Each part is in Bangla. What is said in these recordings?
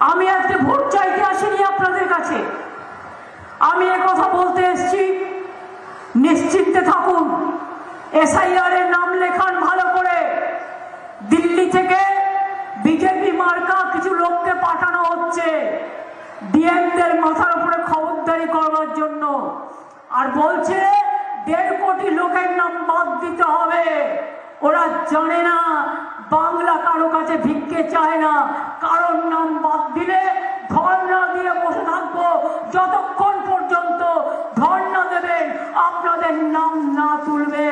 আমি আজকে ভোট চাইতে আসিনি আপনাদের কাছে। আমি কথা বলতে এসেছি। নিশ্চিন্তে থাকুন। এসআইআর এর নাম লেখান ভালো করে। দিল্লি থেকে বিজেপি মার্কা কিছু লোককে পাঠানো হচ্ছে। ডিএমদের মাথার উপরে খবরদারি করবার জন্য। আর বলছে, দেড় কোটি লোকের নাম বাদ দিতে হবে। ওরা জানে না, বাংলা কারও কাছে ভিক্ষে চায় না, কারোর নাম বাদ দিলে ধর্ণা দিয়ে বসে থাকব যতক্ষণ পর্যন্ত ধর্ণা দেবেন আপনাদের নাম না তুলবে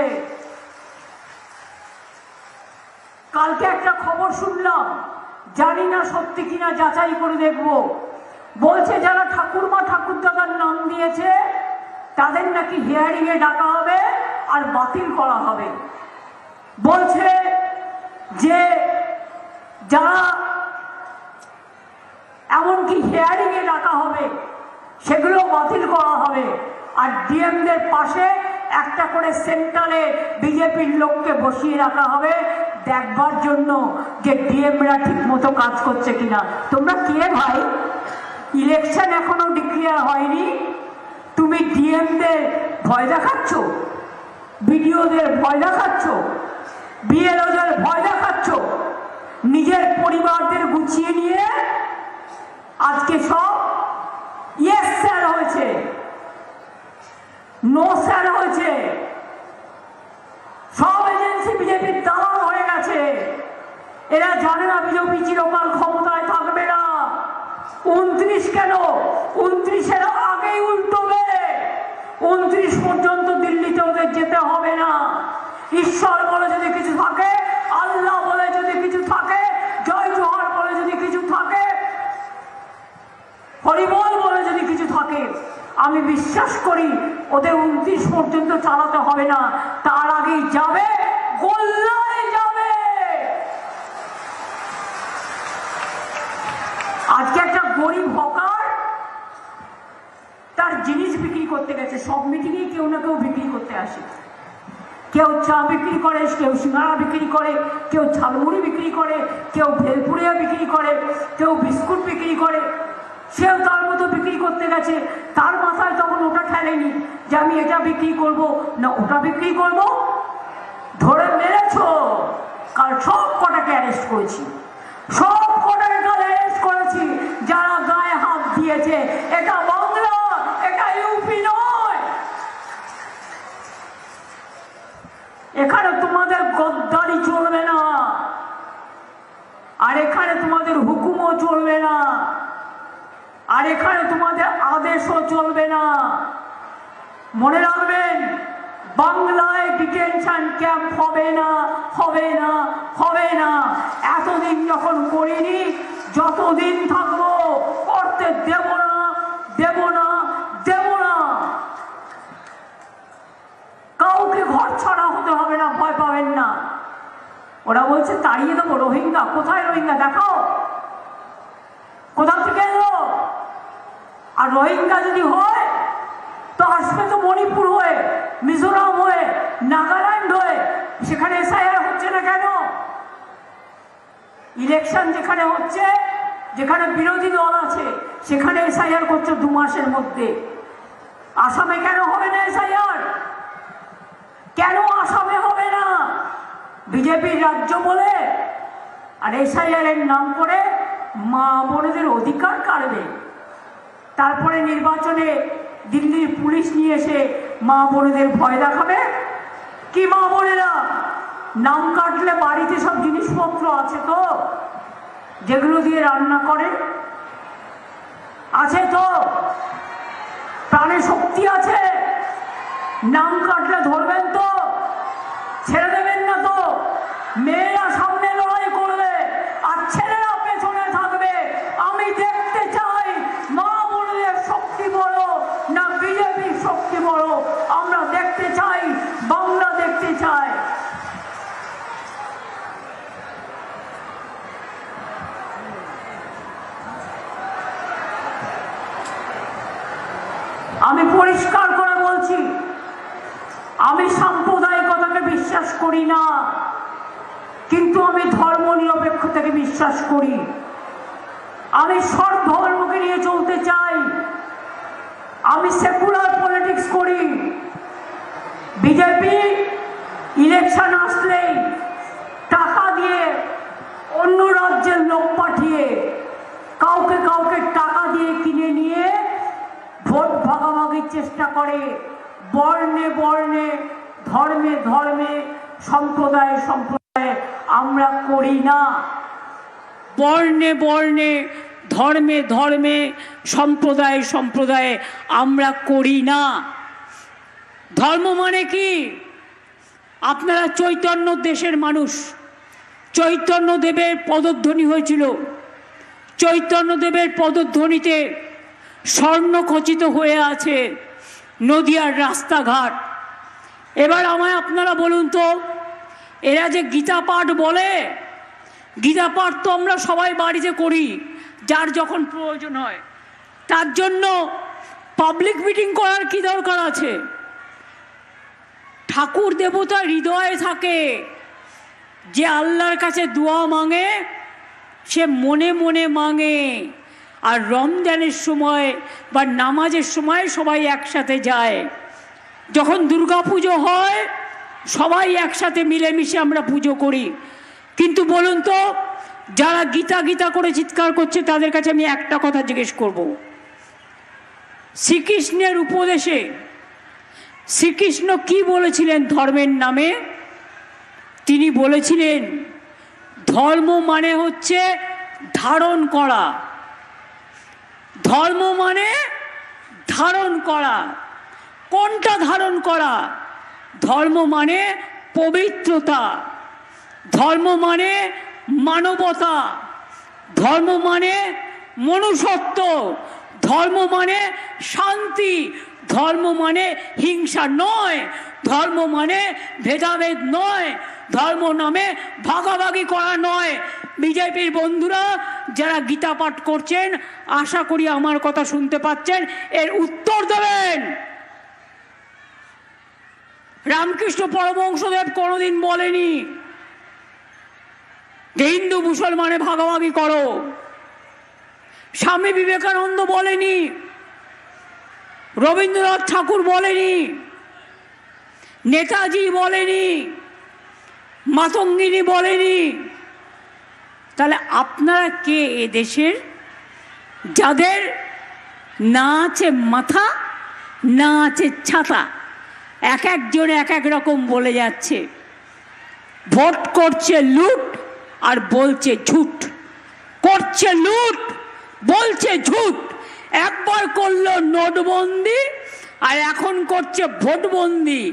কালকে একটা খবর শুনলাম জানি না সত্যি কিনা যাচাই করে দেখব। বলছে, যারা ঠাকুরমা ঠাকুরদাদার নাম দিয়েছে, তাদের নাকি হিয়ারিং এ ডাকা হবে আর বাতিল করা হবে। বলছে যে, যারা এমনকি হিয়ারিং এ ডাকা হবে, সেগুলো বাতিল করা হবে। আর ডিএমদের পাশে একটা করে সেন্টারে বিজেপির লোককে বসিয়ে রাখা হবে দেখবার জন্য যে ডিএমরা ঠিক মতো কাজ করছে কিনা। তোমরা কে ভাই? ইলেকশন এখনও ডিক্লেয়ার হয়নি। তুমি ডিএমদের ভয় দেখাচ্ছ? বিডিওদের ভয় দেখাচ্ছ? বিএলওদের ভয় দেখাচ্ছ? নিজের পরিবারদের গুছিয়ে নিয়ে আজকে সব ইয়েস স্যার হয়েছে। নো স্যার হয়েছে সব এজেন্সি বিজেপির দালাল হয়ে গেছে এরা জানে না বিজেপি চিরকাল ক্ষমতায় থাকবে না। উনত্রিশ কেন? উনত্রিশের আগেই উল্টোবে উনত্রিশ পর্যন্ত দিল্লিতে ওদের যেতে হবে না। ঈশ্বর বলে যদি কিছু থাকে, আল্লাহ বলে যদি কিছু থাকে, জয় জোহার বলে যদি কিছু থাকে, হরিবল বলে যদি কিছু থাকে, আমি বিশ্বাস করি ওদের উনত্রিশ পর্যন্ত চালাতে হবে না। তার আগেই যাবে গোল্লায় যাবে আজকে একটা গরিব হকার তার জিনিস বিক্রি করতে গেছে, সব মিটিংয়ে কেউ না কেউ বিক্রি করতে আসে। কেউ চা বিক্রি করে, কেউ সিঙ্গারা বিক্রি করে, কেউ ঝালমুড়ি বিক্রি করে, কেউ ভেলপুরিয়া বিক্রি করে, কেউ বিস্কুট বিক্রি করে। সেও তার মতো বিক্রি করতে গেছে, তার মাথায় তখন ওটা ঠেলেনি যে আমি এটা বিক্রি করব। না, ওটা বিক্রি করব? ধরে মেরেছ? কাল সব কটাকে অ্যারেস্ট করেছি। সব কটাকে দিয়েছে। এটা বাংলা এটা ইউপি নয়। এখানে তোমাদের গদ্দারি চলবে না। আর এখানে তোমাদের হুকুমও চলবে না। আর এখানে তোমাদের আদেশও চলবে না। মনে রাখবেন, বাংলায় ডিটেনশন ক্যাম্প হবে না হবে না হবে না। এতদিন যখন করিনি, যতদিন থাকব করতে দেব না দেব না দেব না। কাউকে ঘর ছাড়া হতে হবে না, ভয় পাবেন না। ওরা বলছে, তাড়িয়ে দেবো, রোহিঙ্গা, কোথায় রোহিঙ্গা? দেখাও। কোথাও থেকে এলো? আর রোহিঙ্গা যদি হয়, তো আসবে তো মণিপুর হয়ে, মিজোরাম হয়ে, নাগাল্যান্ড হয়ে। সেখানে এসআইআর হচ্ছে না কেন? ইলেকশন যেখানে হচ্ছে যেখানে বিরোধী দল আছে, সেখানে এসআইআর করছে দু মাসের মধ্যে। আসামে কেন হবে না এসআইআর? কেন আসামে হবে না? বিজেপির রাজ্য বলে, আর এসআইআর এর নাম করে মা বোনেদের অধিকার কাড়বে। তারপরে নির্বাচনে দিল্লির পুলিশ নিয়ে এসে মা বোনেদের ভয় দেখাবে। কি মা বোনেরা? নাম কাটলে বাড়িতে সব জিনিসপত্র আছে তো? যেগুলো দিয়ে রান্না করে। আছে তো? প্রাণে শক্তি আছে। নাম কাটলে ধরবেন তো? ছেড়ে দেবেন না তো? মেয়েরা সামনে লড়াই করবে, আর ছেলেরা পেছনে থাকবে। আমি দেখতে চাই, মা বললে শক্তি বড় না বিজেপির শক্তি বড় আমরা দেখতে চাই বাংলা দেখতে চাই আমি পরিষ্কার করে বলছি, আমি সাম্প্রদায়িকতাকে বিশ্বাস করি না, কিন্তু আমি ধর্ম নিরপেক্ষতাকে বিশ্বাস করি। আমি সব ধর্মকে নিয়ে চলতে চাই। আমি সেকুলার পলিটিক্স করি। বিজেপি ইলেকশন আসলেই টাকা দিয়ে অন্য রাজ্যের লোক পাঠিয়ে কাউকে কাউকে টাকা দিয়ে কিনে নিয়ে ভোট ভাগাভাগির চেষ্টা করে। বর্ণে বর্ণে, ধর্মে ধর্মে, সম্প্রদায়ে সম্প্রদায়ে আমরা করি না। বর্ণে বর্ণে, ধর্মে ধর্মে, সম্প্রদায়ে সম্প্রদায়ে আমরা করি না। ধর্ম মানে কি? আপনারা চৈতন্য দেশের মানুষ। চৈতন্য দেবের পদধ্বনি হয়েছিল। চৈতন্য দেবের পদধ্বনিতে স্বর্ণখচিত হয়ে আছে নদিয়ার রাস্তাঘাট। এবার আমায় আপনারা বলুন তো, এরা যে গীতা পাঠ বলে, গীতা পাঠ তো আমরা সবাই বাড়িতে করি, যার যখন প্রয়োজন হয়। তার জন্য পাবলিক মিটিং করার কি দরকার আছে? ঠাকুর দেবতা হৃদয়ে থাকে, যে আল্লাহর কাছে দোয়া মাঙে, সে মনে মনে মাঙে। আর রমজানের সময় বা নামাজের সময় সবাই একসাথে যায়। যখন দুর্গা পুজো হয়, সবাই একসাথে মিলেমিশে আমরা পুজো করি। কিন্তু বলুন তো, যারা গীতা গীতা করে চিৎকার করছে, তাদের কাছে আমি একটা কথা জিজ্ঞেস করব। শ্রীকৃষ্ণের উপদেশে শ্রীকৃষ্ণ কি বলেছিলেন ধর্মের নামে? তিনি বলেছিলেন, ধর্ম মানে হচ্ছে ধারণ করা। ধর্ম মানে ধারণ করা। কোনটা ধারণ করা? ধর্ম মানে পবিত্রতা। ধর্ম মানে মানবতা। ধর্ম মানে মনুষ্যত্ব। ধর্ম মানে শান্তি। ধর্ম মানে হিংসা নয়। ধর্ম মানে ভেদাভেদ নয়। ধর্ম নামে ভাগাভাগি করা নয়। বিজেপির বন্ধুরা যারা গীতা পাঠ করছেন, আশা করি আমার কথা শুনতে পাচ্ছেন। এর উত্তর দেবেন। রামকৃষ্ণ পরমংশদেব কোনোদিন বলেনি যে হিন্দু, মুসলমানে ভাগাভাগি করো। স্বামী বিবেকানন্দ বলেনি। রবীন্দ্রনাথ ঠাকুর বলেনি। নেতাজি বলেনি। মাতঙ্গিনী বলেনি। তাহলে আপনারা কে এ দেশের? যাদের না আছে মাথা, না আছে ছাতা, এক একজন এক এক রকম বলে যাচ্ছে। ভোট করছে লুট আর বলছে ঝুট। করছে লুট, বলছে ঝুট। একবার করল নোটবন্দি আর এখন করছে ভোটবন্দি।